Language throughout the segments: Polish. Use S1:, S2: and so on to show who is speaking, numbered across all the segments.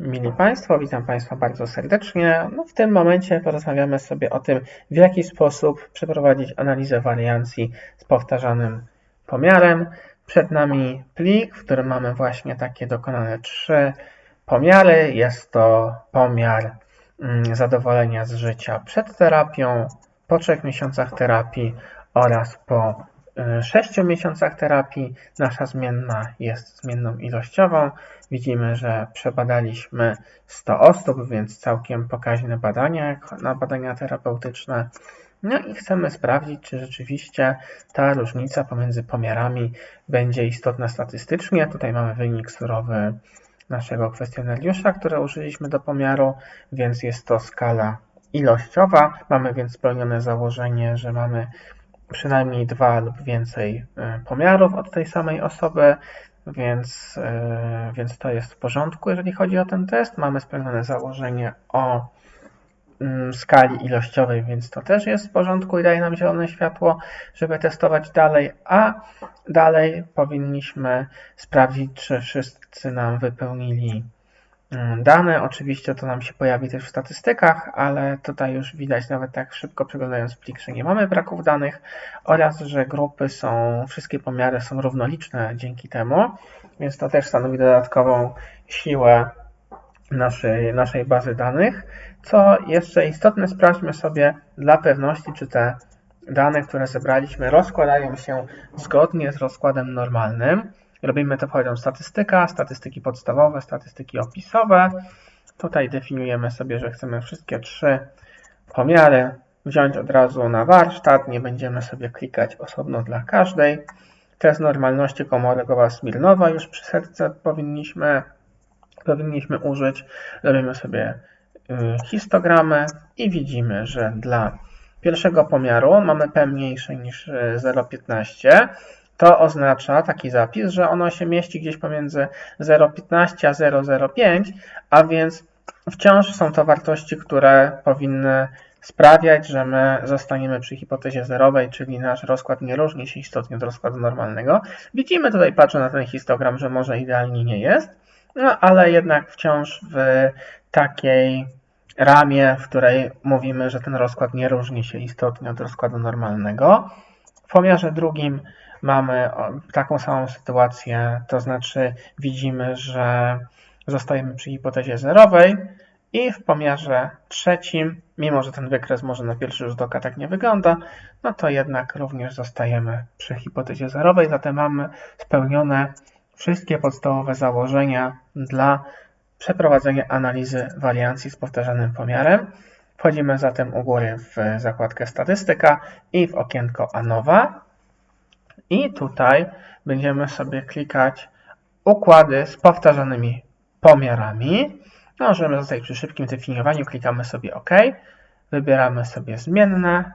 S1: Mili Państwo, witam Państwa bardzo serdecznie. No, w tym momencie porozmawiamy sobie o tym, w jaki sposób przeprowadzić analizę wariancji z powtarzanym pomiarem. Przed nami plik, w którym mamy właśnie takie dokonane trzy pomiary. Jest to pomiar mm, zadowolenia z życia przed terapią, po trzech miesiącach terapii oraz po y, sześciu miesiącach terapii. Nasza zmienna jest zmienną ilościową. Widzimy, że przebadaliśmy 100 osób, więc całkiem pokaźne badania na badania terapeutyczne. No i chcemy sprawdzić, czy rzeczywiście ta różnica pomiędzy pomiarami będzie istotna statystycznie. Tutaj mamy wynik surowy naszego kwestionariusza, który użyliśmy do pomiaru, więc jest to skala ilościowa. Mamy więc spełnione założenie, że mamy przynajmniej dwa lub więcej y, pomiarów od tej samej osoby, więc, y, więc to jest w porządku, jeżeli chodzi o ten test. Mamy spełnione założenie o mm, skali ilościowej, więc to też jest w porządku i daje nam zielone światło, żeby testować dalej, a dalej powinniśmy sprawdzić, czy wszyscy nam wypełnili dane. Oczywiście to nam się pojawi też w statystykach, ale tutaj już widać nawet tak szybko przeglądając plik, że nie mamy braków danych oraz, że grupy są, wszystkie pomiary są równoliczne dzięki temu, więc to też stanowi dodatkową siłę naszej, naszej bazy danych. Co jeszcze istotne, sprawdźmy sobie dla pewności, czy te dane, które zebraliśmy, rozkładają się zgodnie z rozkładem normalnym. Robimy to poziom statystyka, statystyki podstawowe, statystyki opisowe. Tutaj definiujemy sobie, że chcemy wszystkie trzy pomiary wziąć od razu na warsztat. Nie będziemy sobie klikać osobno dla każdej. Test normalności Komorkowa-Smirnowa już przy serce powinniśmy, powinniśmy użyć. Robimy sobie y, histogramę i widzimy, że dla pierwszego pomiaru mamy P mniejsze niż y, 0,15. To oznacza taki zapis, że ono się mieści gdzieś pomiędzy 0,15 a 0,05, a więc wciąż są to wartości, które powinny sprawiać, że my zostaniemy przy hipotezie zerowej, czyli nasz rozkład nie różni się istotnie od rozkładu normalnego. Widzimy tutaj, patrząc na ten histogram, że może idealnie nie jest, no ale jednak wciąż w takiej ramie, w której mówimy, że ten rozkład nie różni się istotnie od rozkładu normalnego. W pomiarze drugim mamy taką samą sytuację, to znaczy widzimy, że zostajemy przy hipotezie zerowej i w pomiarze trzecim, mimo że ten wykres może na pierwszy rzut oka tak nie wygląda, no to jednak również zostajemy przy hipotezie zerowej, zatem mamy spełnione wszystkie podstawowe założenia dla przeprowadzenia analizy wariancji z powtarzanym pomiarem. Wchodzimy zatem u góry w zakładkę statystyka i w okienko ANOWA. I tutaj będziemy sobie klikać układy z powtarzanymi pomiarami. Możemy zostać przy szybkim definiowaniu, klikamy sobie OK, wybieramy sobie zmienne,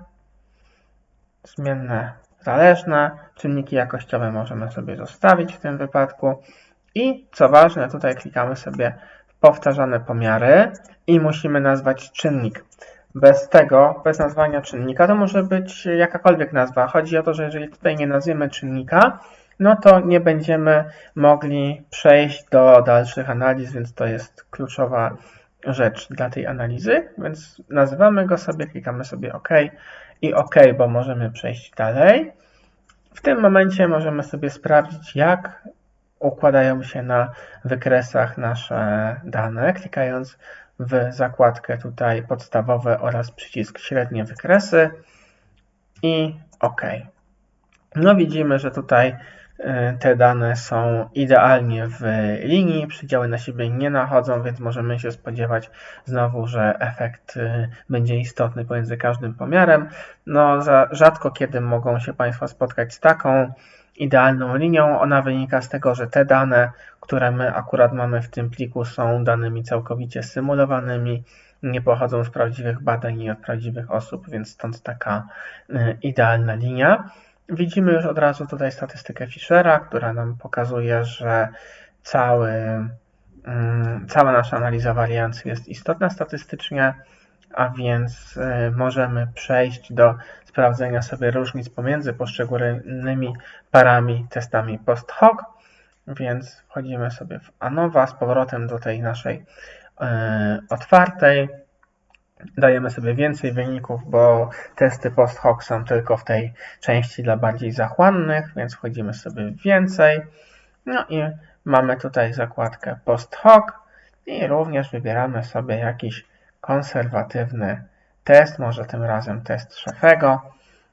S1: zmienne zależne, czynniki jakościowe możemy sobie zostawić w tym wypadku i co ważne, tutaj klikamy sobie powtarzane pomiary i musimy nazwać czynnik. Bez tego, bez nazwania czynnika, to może być jakakolwiek nazwa. Chodzi o to, że jeżeli tutaj nie nazwiemy czynnika, no to nie będziemy mogli przejść do dalszych analiz, więc to jest kluczowa rzecz dla tej analizy. Więc nazywamy go sobie, klikamy sobie OK i OK, bo możemy przejść dalej. W tym momencie możemy sobie sprawdzić, jak układają się na wykresach nasze dane, klikając w zakładkę tutaj podstawowe oraz przycisk średnie wykresy i OK. No widzimy, że tutaj y, te dane są idealnie w linii, przydziały na siebie nie nachodzą, więc możemy się spodziewać znowu, że efekt y, będzie istotny pomiędzy każdym pomiarem. No, za rzadko kiedy mogą się Państwo spotkać z taką idealną linią. Ona wynika z tego, że te dane, które my akurat mamy w tym pliku, są danymi całkowicie symulowanymi, nie pochodzą z prawdziwych badań i od prawdziwych osób, więc stąd taka y, idealna linia. Widzimy już od razu tutaj statystykę Fischera, która nam pokazuje, że cały, mm, cała nasza analiza wariancji jest istotna statystycznie, a więc y, możemy przejść do sprawdzenia sobie różnic pomiędzy poszczególnymi parami testami post hoc więc wchodzimy sobie w ANOVA z powrotem do tej naszej e, otwartej. Dajemy sobie więcej wyników, bo testy post hoc są tylko w tej części dla bardziej zachłannych, więc wchodzimy sobie więcej. No i mamy tutaj zakładkę post hoc i również wybieramy sobie jakiś konserwatywny test, może tym razem test szefego.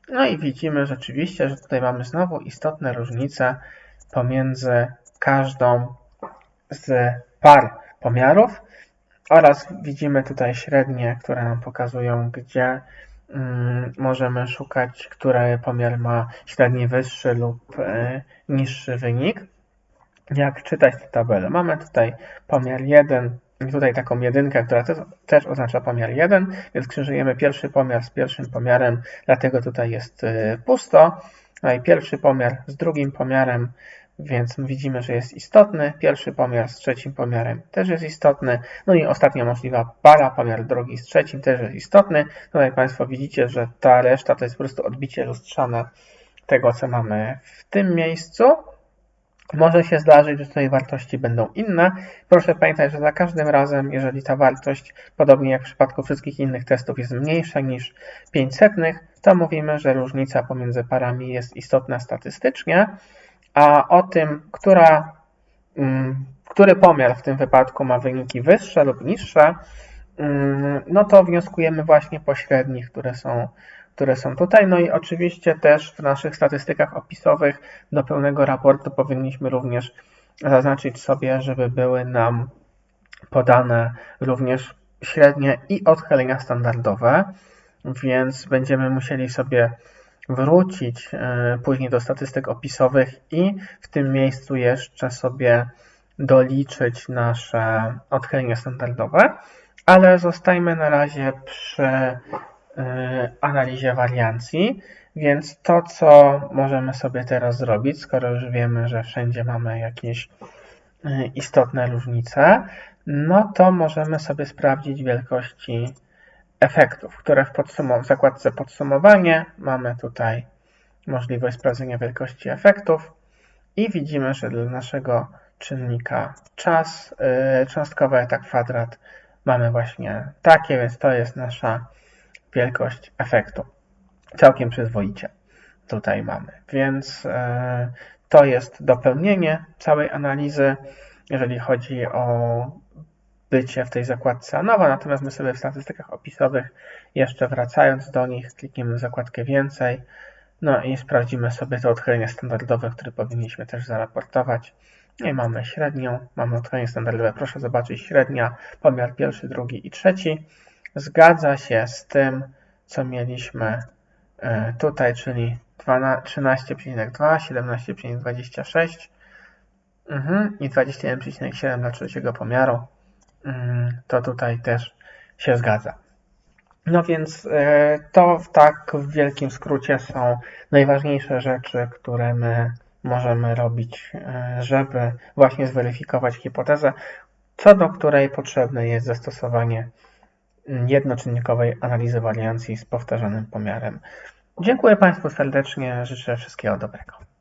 S1: No i widzimy rzeczywiście, że tutaj mamy znowu istotne różnice pomiędzy każdą z par pomiarów oraz widzimy tutaj średnie, które nam pokazują, gdzie mm, możemy szukać, który pomiar ma średni wyższy lub e, niższy wynik. Jak czytać tę tabelę? Mamy tutaj pomiar 1 tutaj taką jedynkę, która też, też oznacza pomiar 1, więc krzyżujemy pierwszy pomiar z pierwszym pomiarem, dlatego tutaj jest e, pusto. No i pierwszy pomiar z drugim pomiarem, więc widzimy, że jest istotny. Pierwszy pomiar z trzecim pomiarem też jest istotny. No i ostatnia możliwa para, pomiar drugi z trzecim też jest istotny. Tutaj Państwo widzicie, że ta reszta to jest po prostu odbicie lustrzane tego, co mamy w tym miejscu. Może się zdarzyć, że tutaj wartości będą inne. Proszę pamiętać, że za każdym razem, jeżeli ta wartość, podobnie jak w przypadku wszystkich innych testów, jest mniejsza niż 500, to mówimy, że różnica pomiędzy parami jest istotna statystycznie, a o tym, która, mm, który pomiar w tym wypadku ma wyniki wyższe lub niższe, mm, no to wnioskujemy właśnie po średnich, które są które są tutaj. No i oczywiście też w naszych statystykach opisowych do pełnego raportu powinniśmy również zaznaczyć sobie, żeby były nam podane również średnie i odchylenia standardowe, więc będziemy musieli sobie wrócić e, później do statystyk opisowych i w tym miejscu jeszcze sobie doliczyć nasze odchylenia standardowe, ale zostajmy na razie przy analizie wariancji. Więc to, co możemy sobie teraz zrobić, skoro już wiemy, że wszędzie mamy jakieś e, istotne różnice, no to możemy sobie sprawdzić wielkości efektów, które w, podsum- w zakładce podsumowanie mamy tutaj możliwość sprawdzenia wielkości efektów i widzimy, że dla naszego czynnika czas, yy, cząstkowy eta kwadrat mamy właśnie takie, więc to jest nasza wielkość efektu. Całkiem przyzwoicie tutaj mamy. Więc e, to jest dopełnienie całej analizy, jeżeli chodzi o bycie w tej zakładce ANOWA, natomiast my sobie w statystykach opisowych, jeszcze wracając do nich, klikniemy zakładkę więcej, no i sprawdzimy sobie to odchylenie standardowe, które powinniśmy też zaraportować. I mamy średnią, mamy odchylenie standardowe. Proszę zobaczyć średnia, pomiar pierwszy, drugi i trzeci zgadza się z tym, co mieliśmy e, tutaj, czyli 13,2, 17,26 mhm, i 21,7 dla trzeciego pomiaru. Mm, to tutaj też się zgadza. No więc e, to w tak wielkim skrócie są najważniejsze rzeczy, które my możemy robić, e, żeby właśnie zweryfikować hipotezę, co do której potrzebne jest zastosowanie jednoczynnikowej analizy wariancji z powtarzanym pomiarem. Dziękuję Państwu serdecznie, życzę wszystkiego dobrego.